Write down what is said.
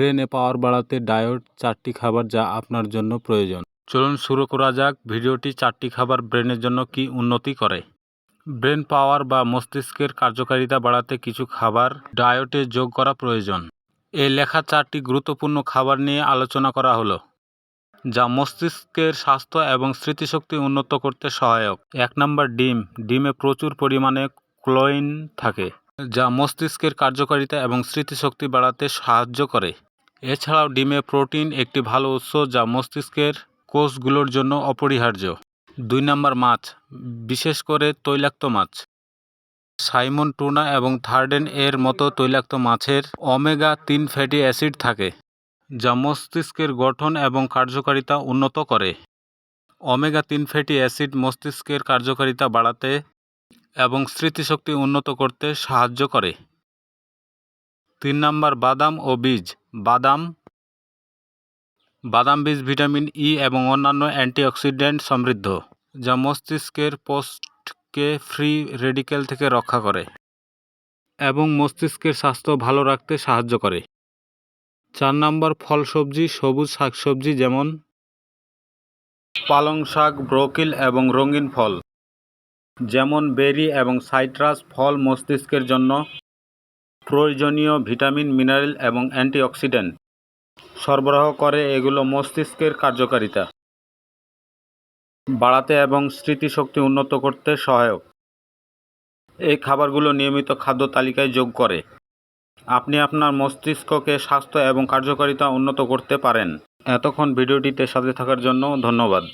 ব্রেনে পাওয়ার বাড়াতে ডায়েট চারটি খাবার যা আপনার জন্য প্রয়োজন। চলুন শুরু করা যাক ভিডিওটি চারটি খাবার ব্রেনের জন্য কি উন্নতি করে। ব্রেন পাওয়ার বা মস্তিষ্কের কার্যকারিতা বাড়াতে কিছু খাবার ডায়েটে যোগ করা প্রয়োজন। এই লেখা চারটি গুরুত্বপূর্ণ খাবার নিয়ে আলোচনা করা হলো, যা মস্তিষ্কের স্বাস্থ্য এবং স্মৃতিশক্তি উন্নত করতে সহায়ক। এক নম্বর ডিম, ডিমে প্রচুর পরিমাণে ক্লোইন থাকে, যা মস্তিষ্কের কার্যকারিতা এবং স্মৃতিশক্তি বাড়াতে সাহায্য করে। এছাড়াও ডিমে প্রোটিন একটি ভালো উৎস যা মস্তিষ্কের কোষগুলোর জন্য অপরিহার্য। দুই নম্বর মাছ, বিশেষ করে তৈলাক্ত মাছ। সাইমন টুনা এবং থার্ডেন এর মতো তৈলাক্ত মাছের ওমেগা তিন ফ্যাটি অ্যাসিড থাকে, যা মস্তিষ্কের গঠন এবং কার্যকারিতা উন্নত করে। ওমেগা তিন ফ্যাটি অ্যাসিড মস্তিষ্কের কার্যকারিতা বাড়াতে এবং স্মৃতিশক্তি উন্নত করতে সাহায্য করে। তিন নম্বর, বাদাম ও বীজ। বাদাম বাদাম বীজ ভিটামিন ই এবং অন্যান্য অ্যান্টিঅক্সিডেন্ট সমৃদ্ধ, যা মস্তিষ্কের পোস্টকে ফ্রি রেডিক্যাল থেকে রক্ষা করে এবং মস্তিষ্কের স্বাস্থ্য ভালো রাখতে সাহায্য করে। চার নম্বর ফল সবজি সবুজ শাকসবজি যেমন পালং শাক, ব্রোকিল এবং রঙিন ফল, যেমন বেরি এবং সাইট্রাস, ফল মস্তিষ্কের জন্য প্রয়োজনীয় ভিটামিন, মিনারেল এবং অ্যান্টিঅক্সিডেন্ট সরবরাহ করে এগুলো মস্তিষ্কের কার্যকারিতা বাড়াতে এবং স্মৃতিশক্তি উন্নত করতে সহায়ক। এই খাবারগুলো নিয়মিত খাদ্য তালিকায় যোগ করে। আপনি আপনার মস্তিষ্ককে স্বাস্থ্য এবং কার্যকারিতা উন্নত করতে পারেন। এতক্ষণ ভিডিওটিতে সাথে থাকার জন্য ধন্যবাদ।